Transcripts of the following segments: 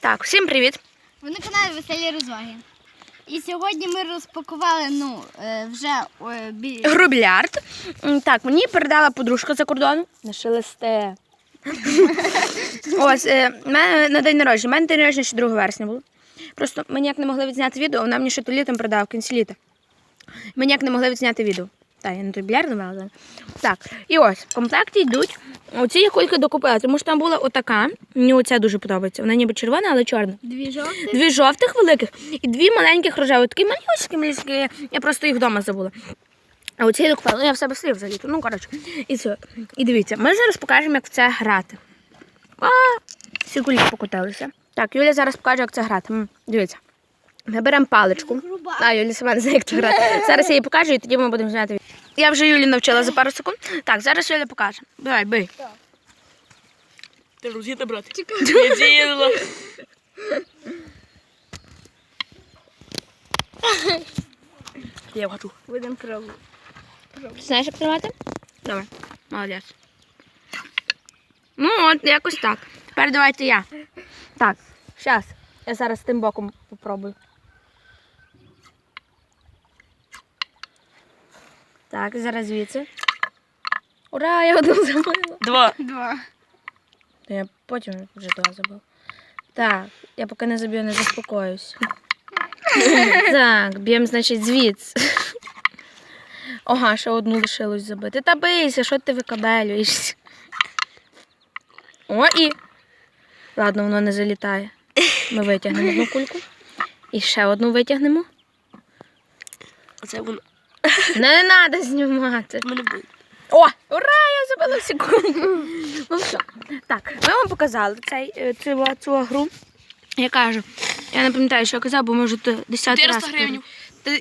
Так, всім привіт. Ви на каналі Веселі розваги. І сьогодні ми розпакували ну, е, вже е, бі... Грубілярд. Так, мені передала подружка за кордону. Не шелесте. Ось, е, мене на день народження. У мене день народження ще 2 вересня було. Просто ми ніяк не могли відзняти відео, вона мені ще то літом продала в кінці літа. Ми ніяк не могли відзняти відео. Так, я на той більярд. Так, і ось, в комплекті йдуть. Оці я кілька докупила, тому що там була отака. Мені оця дуже подобається. Вона ніби червона, але чорна. Дві жовті. Дві жовтих великих і дві маленьких рожевих. Такі малюсики, малюсики. Я просто їх вдома забула. А оці я докупила. Ну, я в себе слів взагалі. Ну, коротше. І це. І дивіться, ми зараз покажемо, як в це грати. А, всі кульки покотилися. Так, Юля зараз покаже, як це грати. М, Дивіться. Ми беремо паличку. А, Юля сама не знає, як це грати. Зараз я їй покажу, і тоді ми будемо відео. Я вже Юлі навчила за пару секунд. Так, зараз Юля покаже. Давай, бий. Ти розгіти, брат. Чекай. Я діяла. Я хочу. Будемо пробувати. Ти знаєш, як тримати? Добре, молодець. Ну, от якось так. Тепер давайте я. Так, зараз. Я зараз тим боком попробую. Так, зараз звідси. Ура, я одну забила. Два. Два. Та Я потім вже два забив. Так, я поки не заб'ю, не заспокоюсь. Так, б'ємо, значить, звідси. Ага, ще одну лишилось забити. Та бийся, що ти викабелюєшся? О, і. Ладно, воно не залітає. Ми витягнемо одну кульку. І ще одну витягнемо. Оце воно. Не треба знімати. Мене буде. О, ура! Я забила секунду. Ну все. Так, ми вам показали цей, е, цю, цю гру. Я кажу, я не пам'ятаю, що я казав, бо може вже 10 раз. 400 гривень.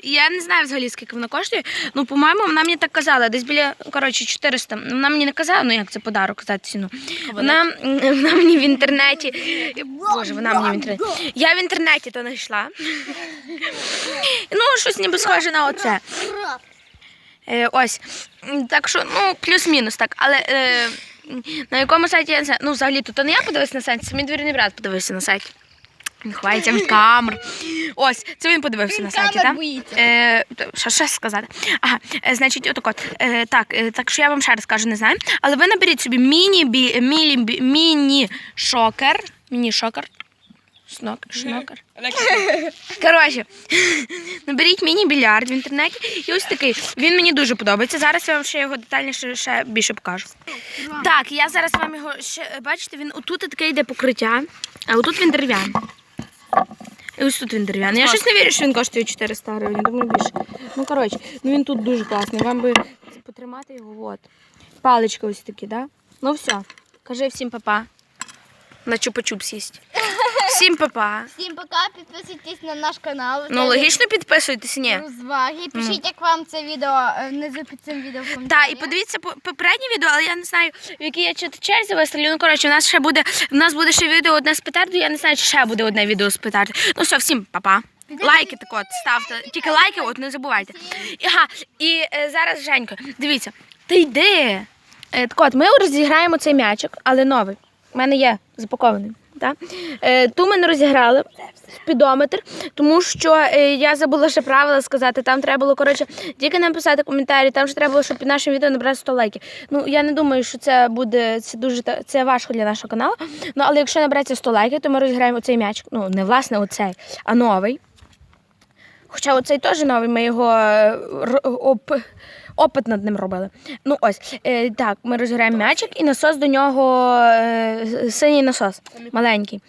Я не знаю взагалі, скільки вона коштує. Ну, по-моєму, вона мені так казала, десь біля, коротше, 400. Вона мені не казала, ну як це подарок казати ціну. Вона, вона мені в інтернеті. Боже, вона мені в інтернеті. Я в інтернеті то знайшла. Ну, щось ніби схоже на оце. Е, ось. Так що, ну, плюс-мінус так. Але е, на якому сайті я не знаю. Ну, взагалі, тут не я подивився на сайті, мій двірний брат подивився на сайті. Він ховається від камер. Ось, це він подивився на сайті, камер так? боїться. Е, що ще сказати? Ага, е, значить, отак от. Е, так, е, так що я вам ще раз кажу, не знаю. Але ви наберіть собі міні, бі, мілі, бі, міні-шокер. Міні-шокер. Снок, шнокер. Коротше, наберіть міні-більярд в інтернеті. І ось такий. Він мені дуже подобається. Зараз я вам ще його детальніше ще більше покажу. Так, я зараз вам його ще бачите, він отут таке йде покриття, а отут він дерев'яний. І ось тут він дерев'яний. Я щось не вірю, що він коштує 400 гривень, думаю більше. Ну, коротше, ну він тут дуже класний. Вам би потримати його. От. Палички ось такі, да? Ну все. Кажи всім папа. На чупа-чуп сість. Всім папа. Всім пока, підписуйтесь на наш канал. Ну, логічно підписуйтесь, ні. Розваги. Пишіть, як вам це відео е, внизу під цим відео в Так, і подивіться по- попереднє відео, але я не знаю, в якій я чи черзі виставлю. Ну, коротше, у нас ще буде, в нас буде ще відео одне з петарду, я не знаю, чи ще буде одне відео з петарду. Ну все, всім па-па. Лайки так от ставте. Тільки лайки, от не забувайте. І, ага, і е, зараз Женька, дивіться, ти йди. Е, так от, ми розіграємо цей м'ячик, але новий. У мене є запакований. Так? Е, ту ми не розіграли спідометр, тому що е, я забула ще правила сказати. Там треба було коротше тільки написати коментарі, там ж треба було, щоб під нашим відео набрати 100 лайків. Ну я не думаю, що це буде це дуже це важко для нашого каналу. Ну але якщо набереться 100 лайків, то ми розіграємо цей м'ячик. Ну не власне оцей, а новий. Хоча оцей теж новий, ми його е, оп, опит над ним робили. Ну ось, е, так, ми розіграємо м'ячик і насос до нього е, синій насос, маленький.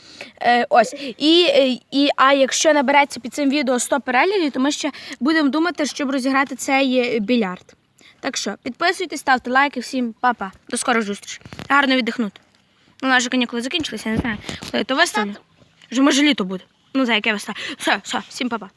Е, ось. І, е, і, а якщо набереться під цим відео 100 переглядів, то ми ще будемо думати, щоб розіграти цей е, більярд. Так що, підписуйтесь, ставте лайки, всім па-па. До скорої зустрічі. Гарно віддихнути. Ну, наші канікули закінчилися, я не знаю. Коли то виставлю. Вже може літо буде. Ну, за яке виставлю. Все, все, всім па-па.